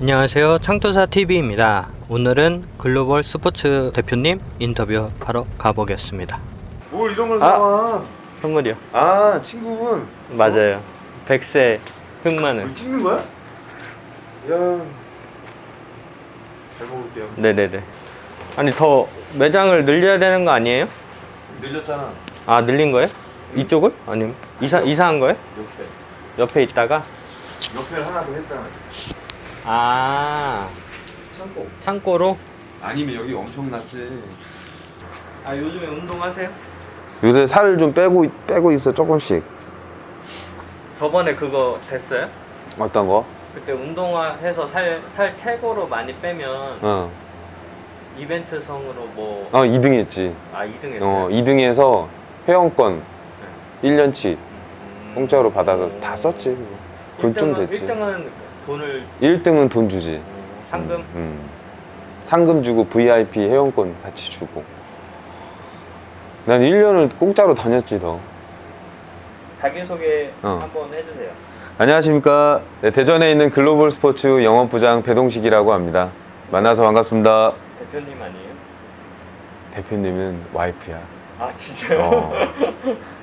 안녕하세요. 창투사 TV입니다. 오늘은 글로벌 스포츠 대표님 인터뷰 바로 가보겠습니다. 뭘 이런 걸 아. 사와? 선물이요. 아, 친구분. 맞아요. 백세 흑마늘. 이거 찍는 거야? 야. 잘 먹을게요. 네네네. 아니 더 매장을 늘려야 되는 거 아니에요? 늘렸잖아. 아 늘린 거예요? 이쪽을? 아니면 이사 이사한 거예요? 옆에. 옆에 있다가 옆에 하나 더 했잖아. 아 참고. 창고로. 아니면 여기 엄청 났지. 아 요즘에 운동하세요? 요새 살 좀 빼고 빼고 있어 조금씩. 저번에 그거 됐어요? 어떤 거? 그때 운동화해서 살, 살 최고로 많이 빼면 어. 이벤트 성으로 뭐, 어, 2등 했지. 아, 2등 했어요? 어, 2등에서 회원권 1년치 음. 공짜로 받아서 다 썼지. 그건 좀 1등은, 됐지. 1등은 돈을, 1등은 돈 주지. 음, 상금? 음, 음. 상금 주고 VIP 회원권 같이 주고. 난 1년을 공짜로 다녔지 더. 자기소개 어. 한번 해주세요. 안녕하십니까. 네, 대전에 있는 글로벌 스포츠 영업부장 배동식이라고 합니다. 만나서 반갑습니다. 대표님 아니에요? 대표님은 와이프야. 아, 진짜요? 어.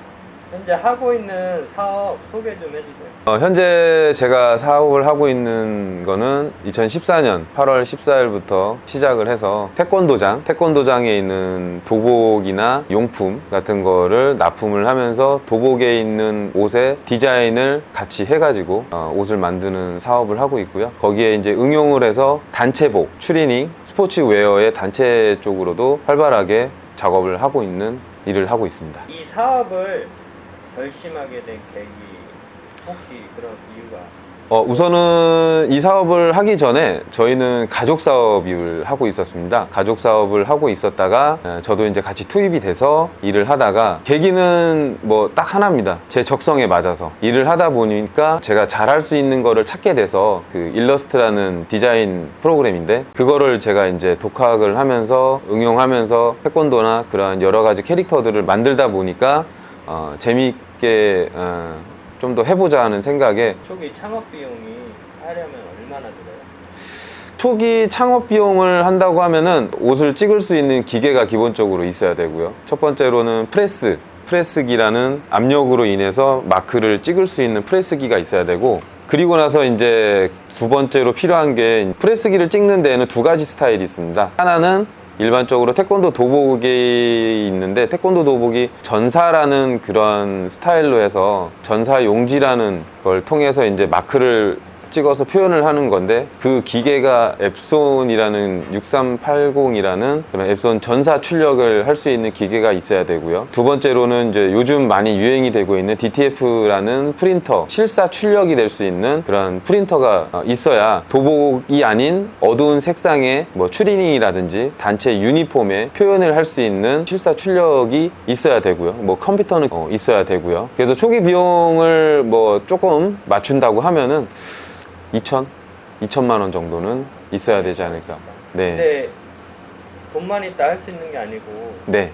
현재 하고 있는 사업 소개 좀 해주세요. 어, 현재 제가 사업을 하고 있는 거는 2014년 8월 14일부터 시작을 해서 태권도장, 태권도장에 있는 도복이나 용품 같은 거를 납품을 하면서 도복에 있는 옷의 디자인을 같이 해가지고 어, 옷을 만드는 사업을 하고 있고요. 거기에 이제 응용을 해서 단체복, 추리닝, 스포츠웨어의 단체 쪽으로도 활발하게 작업을 하고 있는 일을 하고 있습니다. 이 사업을 결심하게 된 계기, 혹시 그런 이유가? 어, 우선은 이 사업을 하기 전에 저희는 가족 사업을 하고 있었습니다. 가족 사업을 하고 있었다가 어, 저도 이제 같이 투입이 돼서 일을 하다가 계기는 뭐 딱 하나입니다. 제 적성에 맞아서 일을 하다 보니까 제가 잘할 수 있는 거를 찾게 돼서 그 일러스트라는 디자인 프로그램인데 그거를 제가 이제 독학을 하면서 응용하면서 태권도나 그런 여러 가지 캐릭터들을 만들다 보니까 어, 재미 있게 어, 좀더 해보자 하는 생각에 초기 창업 비용이 하려면 얼마나 들어요? 초기 창업 비용을 한다고 하면은 옷을 찍을 수 있는 기계가 기본적으로 있어야 되고요. 첫 번째로는 프레스, 프레스기라는 압력으로 인해서 마크를 찍을 수 있는 프레스기가 있어야 되고 그리고 나서 이제 두 번째로 필요한 게 프레스기를 찍는 데에는 두 가지 스타일이 있습니다. 하나는 일반적으로 태권도 도복이 있는데 태권도 도복이 전사라는 그런 스타일로 해서 전사 용지라는 걸 통해서 이제 마크를 찍어서 표현을 하는 건데 그 기계가 앱손이라는 6380이라는 그런 앱손 전사 출력을 할 수 있는 기계가 있어야 되고요. 두 번째로는 이제 요즘 많이 유행이 되고 있는 DTF라는 프린터 실사 출력이 될 수 있는 그런 프린터가 어, 있어야 도복이 아닌 어두운 색상의 뭐 추리닝이라든지 단체 유니폼에 표현을 할 수 있는 실사 출력이 있어야 되고요. 뭐 컴퓨터는 어, 있어야 되고요. 그래서 초기 비용을 뭐 조금 맞춘다고 하면은 2천, 2천만 원 정도는 있어야 되지 않을까. 네. 근데 돈만 있다 할 수 있는 게 아니고 네.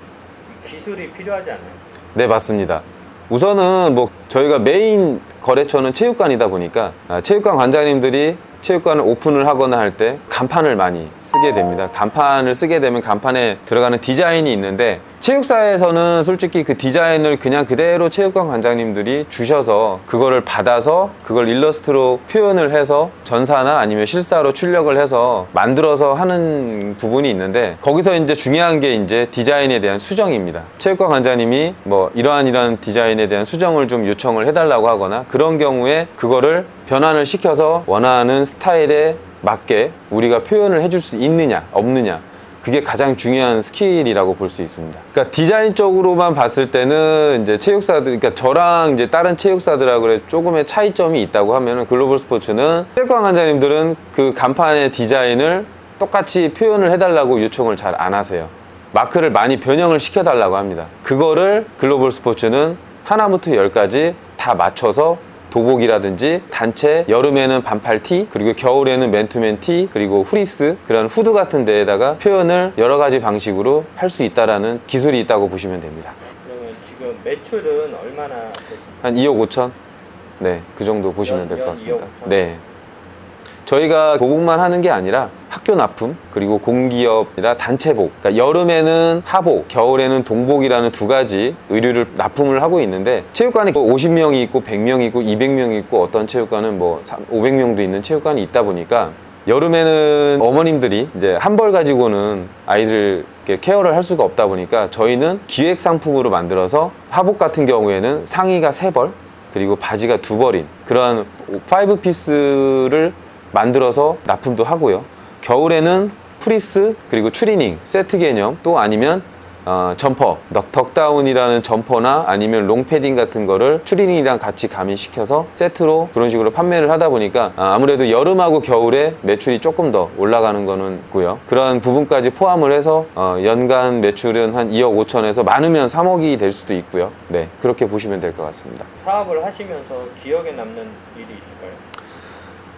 기술이 필요하지 않아요? 네, 맞습니다. 우선은 뭐 저희가 메인 거래처는 체육관이다 보니까 아, 체육관 관장님들이 체육관을 오픈을 하거나 할 때 간판을 많이 쓰게 됩니다. 간판을 쓰게 되면 간판에 들어가는 디자인이 있는데 체육사에서는 솔직히 그 디자인을 그냥 그대로 체육관 관장님들이 주셔서 그거를 받아서 그걸 일러스트로 표현을 해서 전사나 아니면 실사로 출력을 해서 만들어서 하는 부분이 있는데 거기서 이제 중요한 게 이제 디자인에 대한 수정입니다. 체육관 관장님이 뭐 이러한 이러한 디자인에 대한 수정을 좀 요청을 해달라고 하거나 그런 경우에 그거를 변환을 시켜서 원하는 스타일에 맞게 우리가 표현을 해줄 수 있느냐 없느냐 그게 가장 중요한 스킬이라고 볼 수 있습니다. 그러니까 디자인적으로만 봤을 때는 이제 체육사들, 그러니까 저랑 이제 다른 체육사들하고 조금의 차이점이 있다고 하면은 글로벌 스포츠는 체육관 관장님들은 그 간판의 디자인을 똑같이 표현을 해달라고 요청을 잘 안 하세요. 마크를 많이 변형을 시켜달라고 합니다. 그거를 글로벌 스포츠는 하나부터 열까지 다 맞춰서 도복이라든지 단체 여름에는 반팔 티 그리고 겨울에는 맨투맨 티 그리고 후리스 그런 후드 같은 데에다가 표현을 여러 가지 방식으로 할 수 있다라는 기술이 있다고 보시면 됩니다. 그러면 지금 매출은 얼마나 됐습니까? 한 2억 5천? 네, 그 정도 보시면 연- 될것연 같습니다. 2억 5천? 네. 저희가 보복만 하는 게 아니라 학교 납품 그리고 공기업이라 단체복 그러니까 여름에는 하복 겨울에는 동복이라는 두 가지 의류를 납품을 하고 있는데 체육관이 50명이 있고 100명이 있고 200명이 있고 어떤 체육관은 뭐 500명도 있는 체육관이 있다 보니까 여름에는 어머님들이 이제 한 벌 가지고는 아이들 케어를 할 수가 없다 보니까 저희는 기획 상품으로 만들어서 하복 같은 경우에는 상의가 세벌 그리고 바지가 두 벌인 그러한 파이브 피스를 만들어서 납품도 하고요. 겨울에는 프리스 그리고 추리닝 세트 개념 또 아니면 어, 점퍼 덕- 덕다운이라는 점퍼나 아니면 롱패딩 같은 거를 추리닝이랑 같이 가미시켜서 세트로 그런 식으로 판매를 하다 보니까 아, 아무래도 여름하고 겨울에 매출이 조금 더 올라가는 거는 고요 그런 부분까지 포함을 해서 어, 연간 매출은 한 2억 5천에서 많으면 3억이 될 수도 있고요 네 그렇게 보시면 될 것 같습니다 사업을 하시면서 기억에 남는 일이 있을까요?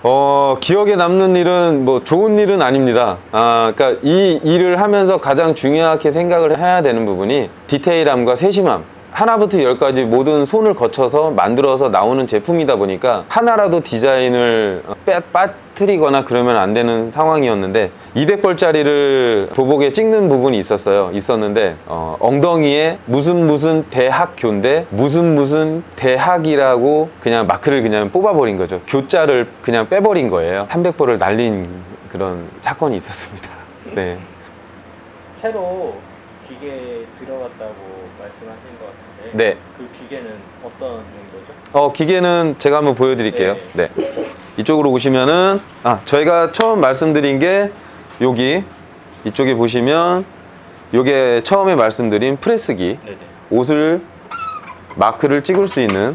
어, 기억에 남는 일은 뭐 좋은 일은 아닙니다. 아, 그러니까 이 일을 하면서 가장 중요하게 생각을 해야 되는 부분이 디테일함과 세심함. 하나부터 열까지 모든 손을 거쳐서 만들어서 나오는 제품이다 보니까 하나라도 디자인을 빼, 빠 뜨리거나 그러면 안 되는 상황이었는데 200벌짜리를 도복에 찍는 부분이 있었어요. 있었는데 어, 엉덩이에 무슨 무슨 대학교인데 무슨 무슨 대학이라고 그냥 마크를 그냥 뽑아버린 거죠. 교자를 그냥 빼버린 거예요. 300벌을 날린 그런 사건이 있었습니다. 네. 새로 기계 들어갔다고 말씀하신 것 같은데 네. 그 기계는 어떤 용도죠? 어, 기계는 제가 한번 보여드릴게요. 네. 이쪽으로 오시면은, 아, 저희가 처음 말씀드린 게 여기, 이쪽에 보시면, 요게 처음에 말씀드린 프레스기. 네네. 옷을, 마크를 찍을 수 있는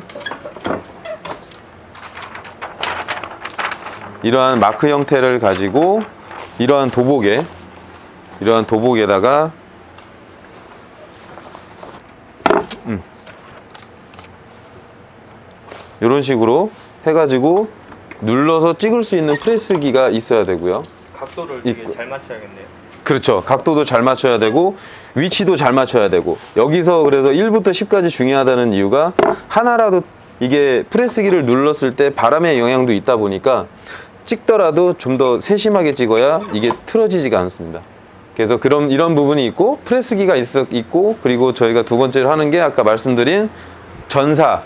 이러한 마크 형태를 가지고 이러한 도복에, 이러한 도복에다가 이런 식으로 해가지고 눌러서 찍을 수 있는 프레스기가 있어야 되고요. 각도를 되게 있고. 잘 맞춰야겠네요. 그렇죠. 각도도 잘 맞춰야 되고 위치도 잘 맞춰야 되고 여기서 그래서 1부터 10까지 중요하다는 이유가 하나라도 이게 프레스기를 눌렀을 때 바람의 영향도 있다 보니까 찍더라도 좀 더 세심하게 찍어야 이게 틀어지지가 않습니다. 그래서 그런 이런 부분이 있고 프레스기가 있, 있고 그리고 저희가 두 번째로 하는 게 아까 말씀드린 전사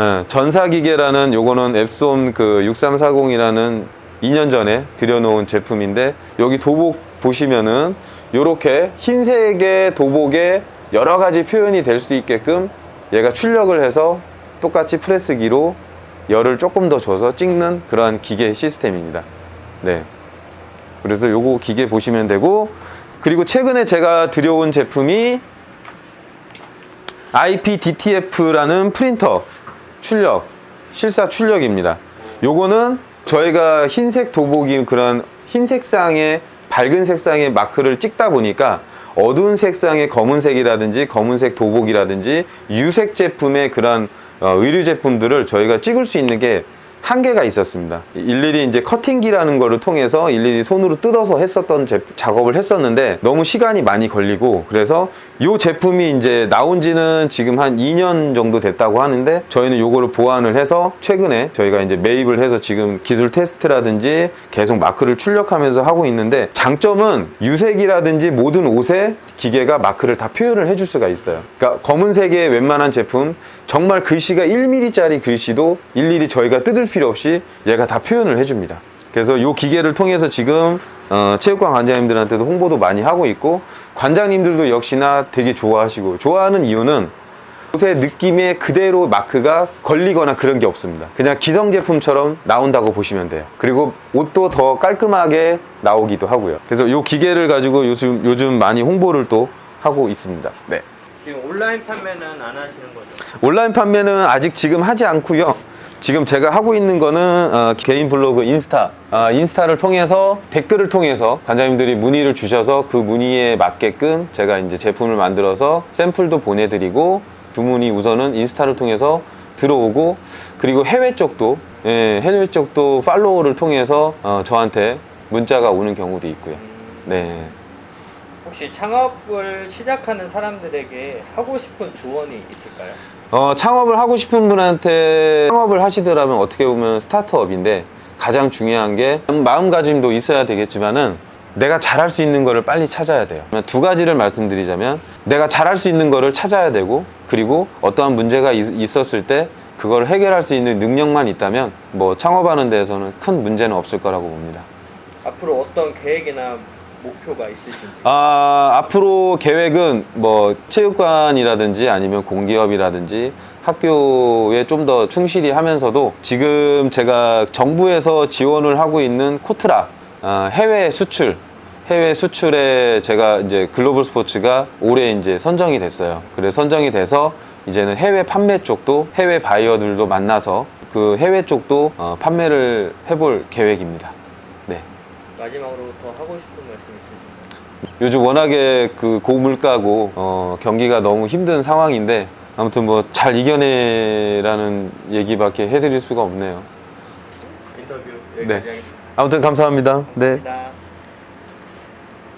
예, 전사기계라는 요거는 앱솜 그 6340이라는 2년 전에 들여놓은 제품인데 여기 도복 보시면은 요렇게 흰색의 도복에 여러 가지 표현이 될 수 있게끔 얘가 출력을 해서 똑같이 프레스기로 열을 조금 더 줘서 찍는 그러한 기계 시스템입니다. 네. 그래서 요거 기계 보시면 되고 그리고 최근에 제가 들여온 제품이 IPDTF라는 프린터 출력, 실사 출력입니다. 요거는 저희가 흰색 도복이 그런 흰 색상의 밝은 색상의 마크를 찍다 보니까 어두운 색상의 검은색이라든지 검은색 도복이라든지 유색 제품의 그런 어, 의류 제품들을 저희가 찍을 수 있는 게 한계가 있었습니다. 일일이 이제 커팅기라는 거를 통해서 일일이 손으로 뜯어서 했었던 제- 작업을 했었는데 너무 시간이 많이 걸리고 그래서 이 제품이 이제 나온 지는 지금 한 2년 정도 됐다고 하는데 저희는 요거를 보완을 해서 최근에 저희가 이제 매입을 해서 지금 기술 테스트라든지 계속 마크를 출력하면서 하고 있는데 장점은 유색이라든지 모든 옷에 기계가 마크를 다 표현을 해줄 수가 있어요. 그러니까 검은색의 웬만한 제품 정말 글씨가 1mm짜리 글씨도 일일이 저희가 뜯을 필요 없이 얘가 다 표현을 해줍니다. 그래서 이 기계를 통해서 지금 어, 체육관 관장님들한테도 홍보도 많이 하고 있고 관장님들도 역시나 되게 좋아하시고 좋아하는 이유는 옷의 느낌에 그대로 마크가 걸리거나 그런 게 없습니다. 그냥 기성 제품처럼 나온다고 보시면 돼요. 그리고 옷도 더 깔끔하게 나오기도 하고요. 그래서 이 기계를 가지고 요즘 요즘 많이 홍보를 또 하고 있습니다. 네. 지금 온라인 판매는 안 하시는 거죠? 온라인 판매는 아직 지금 하지 않고요. 지금 제가 하고 있는 거는 어, 개인 블로그 인스타 아, 인스타를 통해서 댓글을 통해서 관장님들이 문의를 주셔서 그 문의에 맞게끔 제가 이제 제품을 만들어서 샘플도 보내드리고 주문이 우선은 인스타를 통해서 들어오고 그리고 해외 쪽도 예, 해외 쪽도 팔로우를 통해서 어, 저한테 문자가 오는 경우도 있고요. 음, 네. 혹시 창업을 시작하는 사람들에게 하고 싶은 조언이 있을까요? 어, 창업을 하고 싶은 분한테 창업을 하시더라면 어떻게 보면 스타트업인데 가장 중요한 게 마음가짐도 있어야 되겠지만은 내가 잘할 수 있는 거를 빨리 찾아야 돼요. 두 가지를 말씀드리자면 내가 잘할 수 있는 거를 찾아야 되고 그리고 어떠한 문제가 있- 있었을 때 그걸 해결할 수 있는 능력만 있다면 뭐 창업하는 데에서는 큰 문제는 없을 거라고 봅니다. 앞으로 어떤 계획이나 목표가 있으신지 아, 앞으로 계획은 뭐 체육관이라든지 아니면 공기업이라든지 학교에 좀 더 충실히 하면서도 지금 제가 정부에서 지원을 하고 있는 코트라 아, 해외 수출 해외 수출에 제가 이제 글로벌 스포츠가 올해 이제 선정이 됐어요. 그래서 선정이 돼서 이제는 해외 판매 쪽도 해외 바이어들도 만나서 그 해외 쪽도 어, 판매를 해볼 계획입니다. 네. 마지막으로 더 하고 싶은 말씀 있으신가요? 요즘 워낙에 그 고물가고 어, 경기가 너무 힘든 상황인데 아무튼 뭐 잘 이겨내라는 얘기밖에 해드릴 수가 없네요. 인터뷰 여기까지 네. 아무튼 감사합니다. 네. 하겠습니다.